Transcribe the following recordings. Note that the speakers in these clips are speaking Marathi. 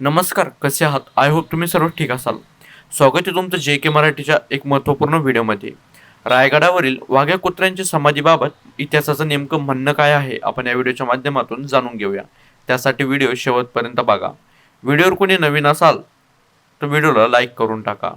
नमस्कार कसे आहात? आय होप तुम्ही सर्व ठीक असाल. स्वागत आहे तुमचं जे के मराठीच्या एक महत्त्वपूर्ण व्हिडिओमध्ये. रायगडावरील वाघ्या कुत्र्यांच्या समाधीबाबत इतिहासाचं नेमकं म्हणणं काय आहे आपण या व्हिडिओच्या माध्यमातून जाणून घेऊया. त्यासाठी व्हिडिओ शेवटपर्यंत बघा. व्हिडिओवर कोणी नवीन असाल तर व्हिडिओला लाईक करून टाका.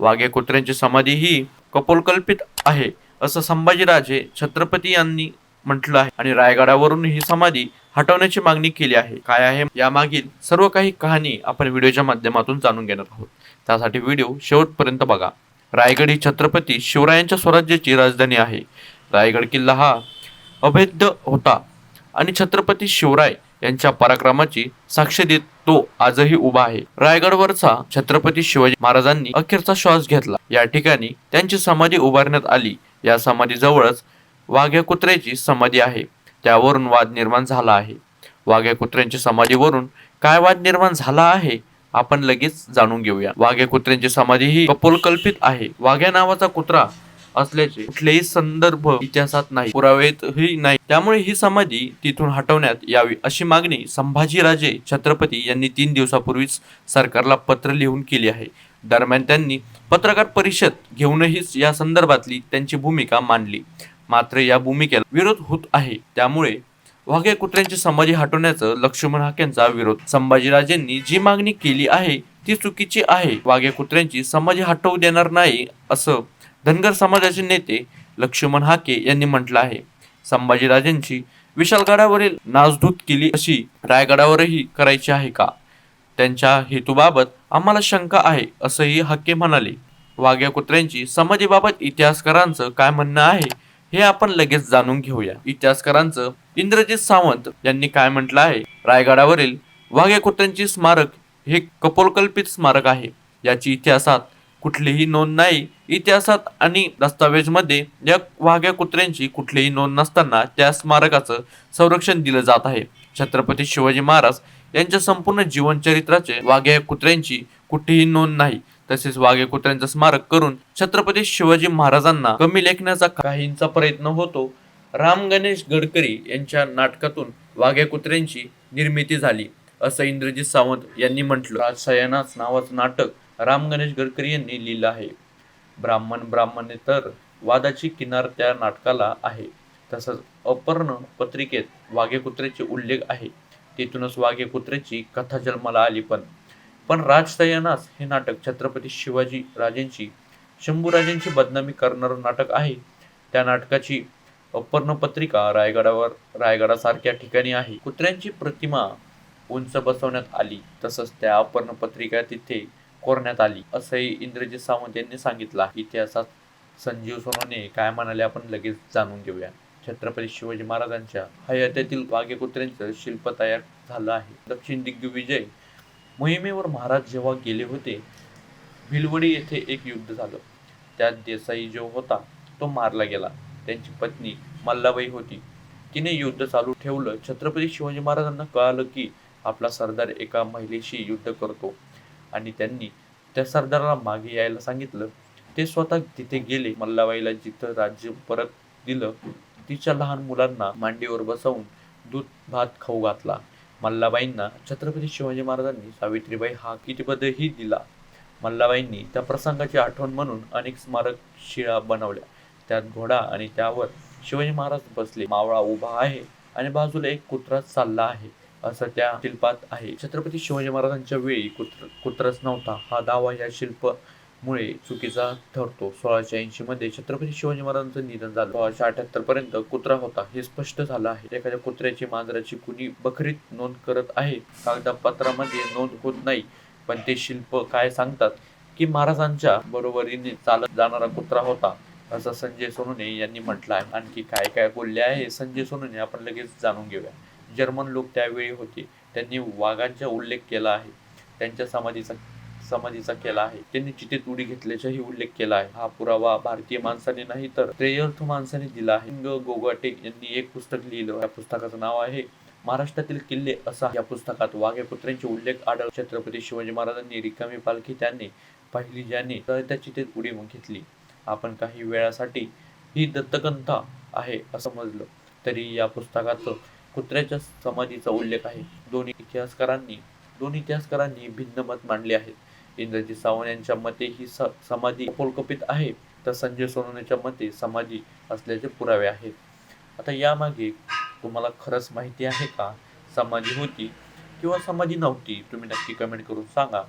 वाघ्या कुत्र्यांची समाधी ही कपोलकल्पित आहे असं संभाजीराजे छत्रपती यांनी म्हटलं आहे. आणि रायगडावरून ही समाधी हटवण्याची मागणी केली आहे. काय आहे? यामागील सर्व काही कहाणी आपण व्हिडिओच्या माध्यमातून जाणून घेणार आहोत. त्यासाठी व्हिडिओ शेवटपर्यंत बघा. रायगड ही छत्रपती शिवरायांच्या स्वराज्याची राजधानी आहे. रायगड किल्ला हा अभेद्य होता. आणि छत्रपती शिवराय यांच्या पराक्रमाची साक्ष देत तो आजही उभा आहे. रायगडवरचा छत्रपती शिवाजी महाराजांनी अखेरचा श्वास घेतला. या ठिकाणी त्यांची समाधी उभारण्यात आली. या समाधीजवळच वाघ्या कुत्र्याची समाधी आहे. त्यावरून वाद निर्माण झाला आहे. वाघ्या कुत्र्यांच्या समाधीवरून काय वाद निर्माण झाला आहे आपण लगेच जाणून घेऊया. वाघ्या कुत्र्यांची समाधी ही कपोलकल्पित आहे. वाघ्या नावाचा कुत्रा असल्याचे कुठलेही संदर्भ इतिहासात नाही पुरावेतही नाही. त्यामुळे ही समाधी तिथून हटवण्यात यावी अशी मागणी संभाजीराजे छत्रपती यांनी तीन दिवसापूर्वीच सरकारला पत्र लिहून केली आहे. दरम्यान त्यांनी पत्रकार परिषद घेऊनही या संदर्भातली त्यांची भूमिका मांडली. मात्र या भूमिकेला विरोध होत आहे. त्यामुळे वाघ्या कुत्र्यांची समाधी हटवण्याचं लक्ष्मण हाकेंचा विरोध. संभाजीराजेंनी जी मागणी केली आहे ती चुकीची आहे. वाघ्या कुत्र्यांची समाधी हटवू देणार नाही असं धनगर समाजाचे नेते लक्ष्मण हाके यांनी म्हटलं आहे. संभाजीराजेंची विशालगडावरील नासधूत केली अशी रायगडावरही करायची आहे का? त्यांच्या हेतूबाबत आम्हाला शंका आहे असंही हक्के म्हणाले. वाघ्या कुत्र्यांची समाधीबाबत इतिहासकारांचं काय म्हणणं आहे हे आपण लगेच जाणून घेऊया. इतिहासकारांचं इंद्रजित सावंत यांनी काय म्हटलं आहे? रायगडावरील वाघ्या कुत्र्यांची स्मारक हे कपोलकल्पित स्मारक आहे. याची इतिहासात कुठलीही नोंद नाही. इतिहासात आणि दस्तावेजमध्ये या वाघ्या कुत्र्यांची कुठलीही नोंद नसताना त्या स्मारकाचं संरक्षण दिलं जात आहे. छत्रपती शिवाजी महाराज यांच्या संपूर्ण जीवनचरित्राचे वाघ्या कुत्र्यांची कुठेही नोंद नाही. तसेच वाघे कुत्र्यांचं स्मारक करून छत्रपती शिवाजी महाराजांना कमी लेखण्याचा काहींचा प्रयत्न होतो. राम गणेश गडकरी यांच्या नाटकातून वाघ्या कुत्र्यांची निर्मिती झाली असं इंद्रजित सावंत यांनी म्हटलं. राजसयानाच नावाचं नाटक राम गणेश गडकरी यांनी लिहिलं आहे. ब्राह्मण ब्राह्मणे तर वादाची किनार त्या नाटकाला आहे. तसंच अपर्ण पत्रिकेत वाघे कुत्र्याचे उल्लेख आहे. तिथूनच वाघे कुत्र्याची कथा जन्माला आली पण. पण राजसयानाच हे नाटक छत्रपती शिवाजी राजेंची शंभूराजेंची बदनामी करणारं नाटक आहे. त्या नाटकाची अपर्णपत्रिका रायगडावर रायगडासारख्या ठिकाणी आहे. कुत्र्यांची प्रतिमा उंच बसवण्यात आली तसंच त्या अपर्ण पत्रिका तिथे कोरण्यात आली असंही इंद्रजित सावंत यांनी सांगितलं. इतिहासात संजीव सोनोने काय म्हणाले आपण लगेच जाणून घेऊया. छत्रपती शिवाजी महाराजांच्या हयातीतील वाघे कुत्र्यांचं शिल्प तयार झालं आहे. दक्षिण दिग्विजय मोहिमेवर महाराज जेव्हा गेले होते भिलवडी येथे एक युद्ध झालं. त्यात देसाई जो होता तो मारला गेला. त्यांची पत्नी मल्लाबाई होती. तिने युद्ध चालू ठेवलं. छत्रपती शिवाजी महाराजांना कळालं की आपला सरदार एका महिलेशी युद्ध करतो. आणि त्यांनी त्या सरदाराला मागे यायला सांगितलं. ते स्वतः तिथे गेले. मल्लाबाईला जिथं राज्य परत दिलं तिच्या लहान मुलांना मांडीवर बसवून दूध भात खाऊ घातला. मल्लाबाईंना छत्रपती शिवाजी महाराजांनी सावित्रीबाई हा कितीपदही दिला. मल्लाबाईंनी त्या प्रसंगाची आठवण म्हणून अनेक स्मारक शिळा बनवल्या. त्यात घोडा आणि त्यावर शिवाजी महाराज बसले. मावळा उभा आहे आणि बाजूला एक कुत्रा चालला आहे. असं त्या शिल्पात आहे. छत्रपती शिवाजी महाराजांच्या वेळी कुत्र कुत्रच नव्हता. हा दावा या शिल्प मुळे चुकीचा ठरतो. सोळाशे ऐंशी मध्ये छत्रपती शिवाजी महाराजांचं निधन झालं. सोळाशे अठ्याहत्तर पर्यंत कुत्रा होता हे स्पष्ट झालं आहे. एखाद्या कुत्र्याची मांजराची कुणी बकरीत नोंद करत आहे? कागदपत्रामध्ये नोंद होत नाही. पण ते शिल्प काय सांगतात? की महाराजांच्या बरोबरीने चालत जाणारा कुत्रा होता असं संजय सोनुने यांनी म्हटलं आहे. आणखी काय काय बोलले आहे संजय सोनवणे आपण लगेच जाणून घेऊया. जर्मन लोक त्यावेळी होते. त्यांनी वाघांचा उल्लेख केला आहे. त्यांच्या समाधीचा समाधीचा केला आहे. त्यांनी चितेत उडी घेतल्याचाही उल्लेख केला आहे. हा पुरावा भारतीय माणसाने नाही तर त्रेयर्थ माणसाने दिला आहे. गोगाटे यांनी एक पुस्तक लिहिलं. या पुस्तकाचं नाव आहे महाराष्ट्रातील किल्ले असा. या पुस्तकात वाघे कुत्र्यांचे उल्लेख आढळ. छत्रपती शिवाजी महाराजांनी रिकामी पालखी त्यांनी पाहिली ज्याने तर त्या चितेत उडी घेतली. आपण काही वेळासाठी ही दत्तकंथा आहे असं समजलं. तरी या पुस्तकात कुत्र्याच्या समाधीचा उल्लेख आहे. दोन्ही इतिहासकारांनी दोन इतिहासकारांनी भिन्न मत मांडले आहेत. इंद्रजित सावंत यांच्या मते ही स समाधी अपोलकपित आहे तर संजय सोनवणेच्या मते समाधी असल्याचे पुरावे आहेत. आता यामागे तुम्हाला खरंच माहिती आहे का? समाधी होती किंवा समाधी नव्हती तुम्ही नक्की कमेंट करून सांगा.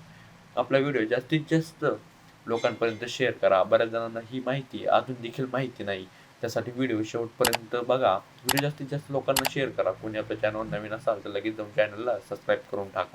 आपला व्हिडिओ जास्तीत जास्त लोकांपर्यंत शेअर करा. बऱ्याच जणांना ही माहिती अजून देखील माहिती नाही. त्यासाठी व्हिडिओ शेवटपर्यंत बघा. व्हिडिओ जास्तीत जास्त लोकांना शेअर करा. कोणी आपल्या चॅनलवर नवीन असाल तर लगेच जाऊन चॅनलला सबस्क्राईब करून टाका.